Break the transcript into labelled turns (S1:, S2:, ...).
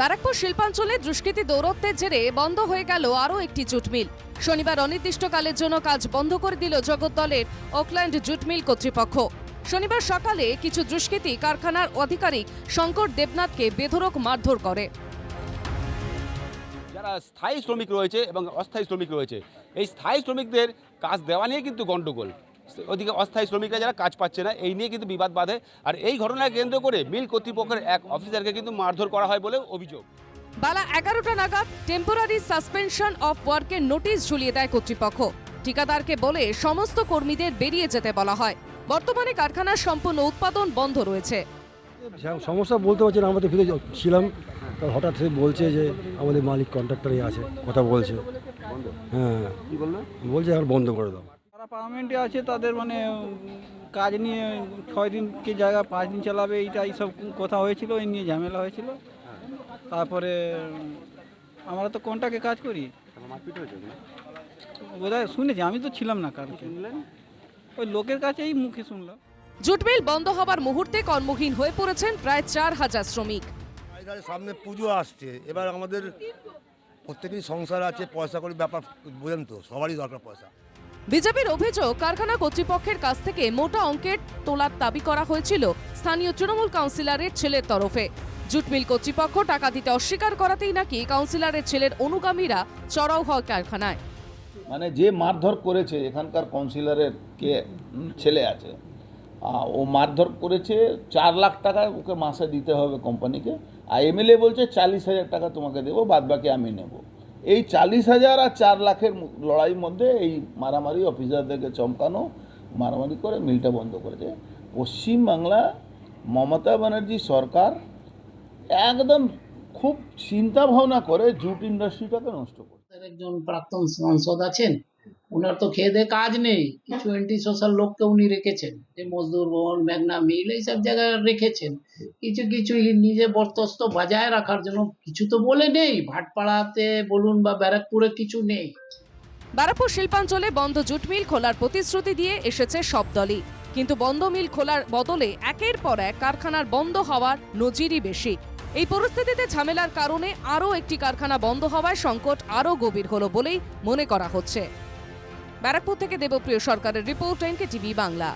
S1: ব্যারাকপুর শিল্পাঞ্চলে দুষ্কৃতী দৌরত্বের জেরে বন্ধ হয়ে গেল আরও একটি জুট মিল শনিবার অনির্দিষ্টকালের জন্য কাজ বন্ধ করে দিল জগদ্দলের ওকল্যান্ড জুট মিল কর্তৃপক্ষ। শনিবার সকালে কিছু দুষ্কৃতী কারখানার আধিকারিক শঙ্কর দেবনাথকে বেধরক মারধর করে।
S2: যারা স্থায়ী শ্রমিক রয়েছে এবং অস্থায়ী শ্রমিক রয়েছে, এই স্থায়ী শ্রমিকদের কাজ দেওয়া নিয়ে কিন্তু গণ্ডগোল। ওদিকে অস্থায়ী শ্রমিকরা যারা কাজ পাচ্ছে না এই নিয়ে কিন্তু বিবাদ বাঁধে। আর এই ঘটনাকে কেন্দ্র করে মিল কর্তৃপক্ষের এক অফিসারকে কিন্তু মারধর করা হয় বলেও অভিযোগ।
S1: বেলা এগারোটা নাগাদ টেম্পোরারি সাসপেনশন অফ ওয়ার্কের নোটিশ ঝুলিয়ে দেয় কর্তৃপক্ষ। ঠিকাদারকে বলে সমস্ত কর্মীদের বেরিয়ে যেতে বলা হয়। বর্তমানে কারখানার সম্পূর্ণ উৎপাদন বন্ধ রয়েছে।
S3: সম- সমস্যা বলতে পারছি না আমরা তো ফিরে ছিলাম। তা হঠাৎ সে বলছে যে আমাদের মালিক কন্ট্রাক্টরই আছে কথা বলছে। হ্যাঁ। বলছে আর বন্ধ করে দাও।
S4: যারা পার্মানেন্টে আছে তাদের মানে কাজ নিয়ে ছয় দিন কি জায়গা পাঁচ দিন চালাবে এইটা এইসব কথা হয়েছিল এই নিয়ে ঝামেলা হয়েছিল। তারপরে আমরা তো কোনটাকে কাজ করি? বোধহয় শুনেছি আমি তো ছিলাম না কালকে। ওই লোকের কাছেই মুখে শুনলাম।
S1: জুট মিল বন্ধ হবার মুহূর্তে কর্মহীন হয়ে পড়েছেন প্রায় চার হাজার শ্রমিক।
S5: সামনে পুজো আসছে এবার আমাদের প্রত্যেকেরই সংসার আছে পয়সা করে ব্যাপার বোঝেন তো সবারই দরকার পয়সা।
S1: বিজেপির অভিযোগ, কারখানা কর্তৃপক্ষের কাছ থেকে মোটা অঙ্কের তোলার দাবি করা হয়েছিল স্থানীয় তৃণমূল কাউন্সিলরের ছেলের তরফে। জুট মিল কর্তৃপক্ষ টাকা দিতে অস্বীকার করাতেই নাকি কাউন্সিলরের ছেলের অনুগামীরা চড়াও হয় কারখানায়।
S6: মানে যে মারধর করেছে এখানকার কাউন্সিলরের কে ছেলে আছে ও মারধর করেছে চার লাখ টাকা ওকে মাসে দিতে হবে কোম্পানিকে, আর এমএলএ বলছে চালিশ হাজার টাকা তোমাকে দেবো বাদ বাকি আমি নেব। এই চালিশ হাজার আর চার লাখের লড়াইয়ের মধ্যে এই মারামারি অফিসারদেরকে চমকানো, মারামারি করে মিলটা বন্ধ করেছে। পশ্চিমবাংলা মমতা ব্যানার্জি সরকার একদম খুব চিন্তা ভাবনা করে জুট ইন্ডাস্ট্রিটাকে নষ্ট করে
S7: একজন প্রাক্তন সাংসদ আছেন ওনার তো খেয়ে দেয়ে কাজ নেই। কিছু অ্যান্টি সোশ্যাল লোককে উনি রেখেছেন। যে মজদুর ভবন মেঘনা মিল এইসব জায়গায় রেখেছেন। কিছু কিছু নিজে বরতস্ত বজায় রাখার জন্য কিছু তো বলে নেই। ভাটপাড়াতে বলুন বা ব্যারাকপুরে কিছু নেই।
S1: ব্যারাকপুর শিল্পাঞ্চলে বন্ধ জুট মিল খোলার প্রতিশ্রুতি দিয়ে এসেছে সব দলই। কিন্তু বন্ধ মিল খোলার বদলে একের পর এক কারখানার বন্ধ হওয়ার নজিরই বেশি। এই পরিস্থিতিতে ঝামেলার কারণে আরও একটি কারখানা বন্ধ হওয়ায় সংকট আরও গভীর হলো বলেই মনে করা হচ্ছে। ব্যারাকপুর থেকে দেবপ্রিয় সরকারের রিপোর্ট এনকে টিভি বাংলা।